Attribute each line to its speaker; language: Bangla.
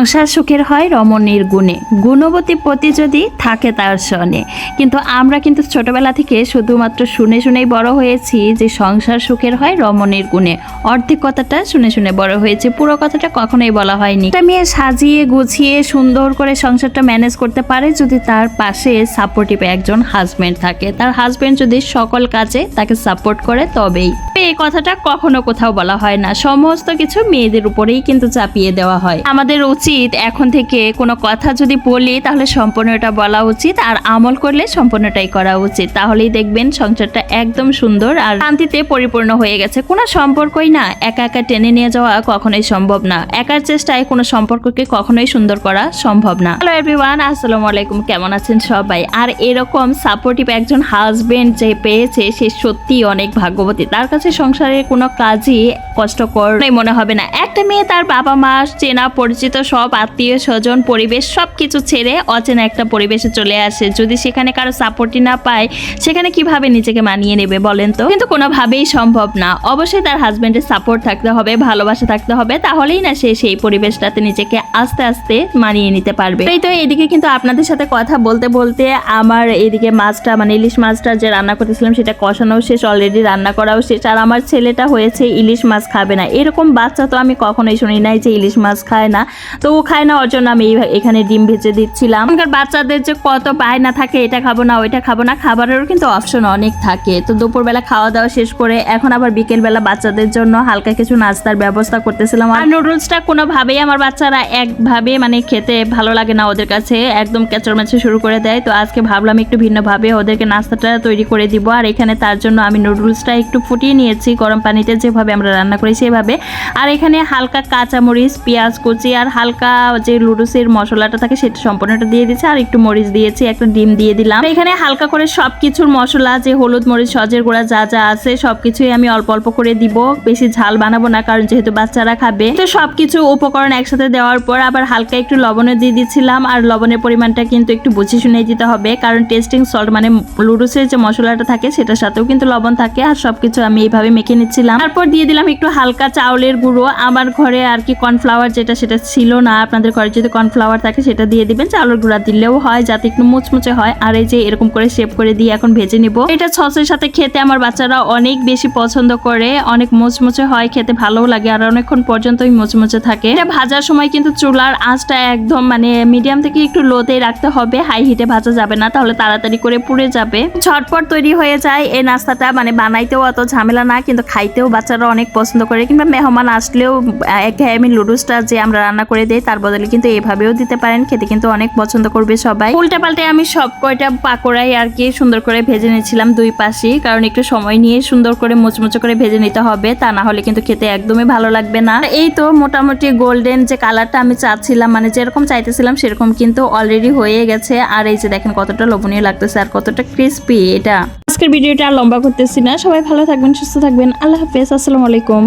Speaker 1: সংসার সুখের হয় রমণীর গুণে। গুণবতী পতি যদি থাকে তার সনে কিন্তু আমরা কিন্তু ছোটবেলা থেকে শুধুমাত্র শুনে শুনেই বড় হয়েছি যে সংসার সুখের হয় রমণীর গুণে। অর্ধেক কথাটা শুনে শুনে বড় হয়েছে। পুরো কথাটা কখনোই বলা হয়নি। একটা মেয়ে সাজিয়ে, গুছিয়ে, সুন্দর করে সংসারটা ম্যানেজ করতে পারে যদি তার পাশে সাপোর্টিভ একজন হাজবেন্ড থাকে। তার হাজবেন্ড যদি সকল কাজে তাকে সাপোর্ট করে তবেই। এই কথাটা কখনো কোথাও বলা হয় না। সমস্ত কিছু মেয়েদের উপরেই কিন্তু চাপিয়ে দেওয়া হয়। আমাদের উচিত এখন থেকে কোনো কথা যদি বলি, তাহলে সম্পূর্ণটা বলা উচিত আর আমল করলে সম্পূর্ণটাই করা উচিত। তাহলেই দেখবেন সংসারটা একদম সুন্দর আর শান্তিতে পরিপূর্ণ হয়ে গেছে। কোনো সম্পর্কই না একা একা টেনে নিয়ে যাওয়া কখনোই সম্ভব না। একার চেষ্টায় কোনো সম্পর্ককে কখনোই সুন্দর করা সম্ভব না। হ্যালো এভরিওয়ান, আসসালামু আলাইকুম। কেমন আছেন সবাই? আর এরকম সাপোর্টিভ একজন হাজবেন্ড যে পেয়েছে, সে সত্যি অনেক ভাগ্যবতী। তার কাছে সংসারের কোনো কাজই কষ্টকর মনে হবে না। একটা মেয়ে তার বাবা মা চেনা পরিচিত সব আত্মীয় স্বজন, পরিবেশ সব কিছু ছেড়ে অচেনা একটা পরিবেশে চলে আসে। যদি সেখানে কারও সাপোর্টই না পায়, সেখানে কীভাবে নিজেকে মানিয়ে নেবে বলেন তো? কিন্তু কোনোভাবেই সম্ভব না। অবশ্যই তার হাজব্যান্ডের সাপোর্ট থাকতে হবে, ভালোবাসা থাকতে হবে, তাহলেই না সে সেই পরিবেশটাতে নিজেকে আস্তে আস্তে মানিয়ে নিতে পারবে। এই তো এদিকে কিন্তু আপনাদের সাথে কথা বলতে বলতে আমার এদিকে মাছটা মানে ইলিশ মাছটা যে রান্না করতেছিলাম, সেটা কষানোও শেষ অলরেডি রান্না করাও শেষ। আর আমার ছেলেটা হয়েছে ইলিশ মাছ খাবে না। এরকম বাচ্চা তো আমি কখনোই শুনি নাই যে ইলিশ মাছ খায় না। তো ও খায় না, ওর জন্য আমি এখানে ডিম ভেজে দিচ্ছিলাম। এখনকার বাচ্চাদের যে কত বায়না থাকে, এটা খাব না, ওইটা খাব না, খাবারেরও কিন্তু অপশন অনেক থাকে। তো দুপুরবেলা খাওয়া দাওয়া শেষ করে এখন আবার বিকেলবেলা বাচ্চাদের জন্য হালকা কিছু নাস্তার ব্যবস্থা করতেছিলাম। আর নুডলসটা কোনোভাবেই আমার বাচ্চারা একভাবে মানে খেতে ভালো লাগে না ওদের কাছে, একদম ক্যাচর ম্যাচে শুরু করে দেয়। তো আজকে ভাবলাম একটু ভিন্নভাবে ওদেরকে নাস্তাটা তৈরি করে দিব। আর এখানে তার জন্য আমি নুডলসটা একটু ফুটিয়ে নিয়েছি, গরম পানিতে যেভাবে আমরা রান্না করি সেভাবে। আর এখানে হালকা কাঁচামরিচ, পেঁয়াজ কুচি আর হালকা যে লুডুসের মশলাটা থাকে সেটা সম্পূর্ণটা দিয়ে দিয়েছি। আর একটু মরিচ দিয়েছি, একটা ডিম দিয়ে দিলাম। এখানে হালকা করে সব কিছুর মশলা, যে হলুদ, মরিচ, সজের গুঁড়া যা যা আছে, সবকিছুই আমি অল্প অল্প করে দিব। বেশি ঝাল বানাবো না, কারণ যেহেতু বাচ্চারা খাবে। তো সবকিছু উপকরণ একসাথে দেওয়ার পর আবার হালকা একটু লবণও দিয়ে দিচ্ছিলাম আর লবণের পরিমাণটা কিন্তু একটু বুঝে শুনে দিতে হবে, কারণ টেস্টিং সল্ট মানে লুডুসের যে মশলাটা থাকে, সেটার সাথেও কিন্তু লবণ থাকে। আর সবকিছু আমি এইভাবে মেখে নিচ্ছিলাম। তারপর দিয়ে দিলাম একটু হালকা চাউলের গুঁড়ো। আমার ঘরে আর কি কর্নফ্লাওয়ার যেটা, সেটা ছিল না, আপনাদের ঘরে যদি কর্নফ্লাওয়ার থাকে সেটা দিয়ে দিবেন চাউলের গুঁড়া দিলেও হয়, যাতে একটু মুচমুচে হয়। আর এই যে এরকম করে শেপ করে দিয়ে এখন ভেজে নিব। এটা সসের সাথে খেতে আমার বাচ্চারা অনেক বেশি পছন্দ করে, অনেক মুচমুচে হয়, খেতে ভালোও লাগে, আর অনেকক্ষণ পর্যন্তই মুচমুচে থাকে। এটা ভাজার সময় কিন্তু চুলার আঁচটা একদম মানে মিডিয়াম থেকে একটু লোতেই রাখতে হবে হাই হিটে ভাজা যাবে না, তাহলে তাড়াতাড়ি করে পুড়ে যাবে। ঝটপট তৈরি হয়ে যায় এই নাস্তাটা মানে বানাইতেও অত ঝামেলা না, কিন্তু খাইতেও বাচ্চারা অনেক পছন্দ করে, কিংবা মেহমান আসলেও একঘেয়েমি লুডুসটা যে আমরা রান্না করে দেই তার বদলে কিন্তু এভাবেও দিতে পারেন। খেতে কিন্তু অনেক পছন্দ করবে সবাই। উল্টে পাল্টে আমি সব কয়টা পাকোড়াই আর কি সুন্দর করে ভেজে নিয়েছিলাম দুই পাশেই, কারণ একটু সময় নিয়ে সুন্দর করে মুচমুচে করে ভেজে নিতে হবে, তা না হলে কিন্তু খেতে একদমই ভালো লাগবে না। এই তো মোটামুটি গোল্ডেন যে কালারটা আমি চাচ্ছিলাম মানে যেরকম চাইতেছিলাম সেরকম কিন্তু অলরেডি হয়ে গেছে। আর এই যে দেখেন কতটা লোভনীয় লাগতেছে আর কতটা ক্রিস্পি এটা। আজকের ভিডিওটা লম্বা করতেছি না। সবাই ভালো থাকবেন, সুস্থ থাকবেন। আল্লাহ হাফেজ। আসসালামু আলাইকুম।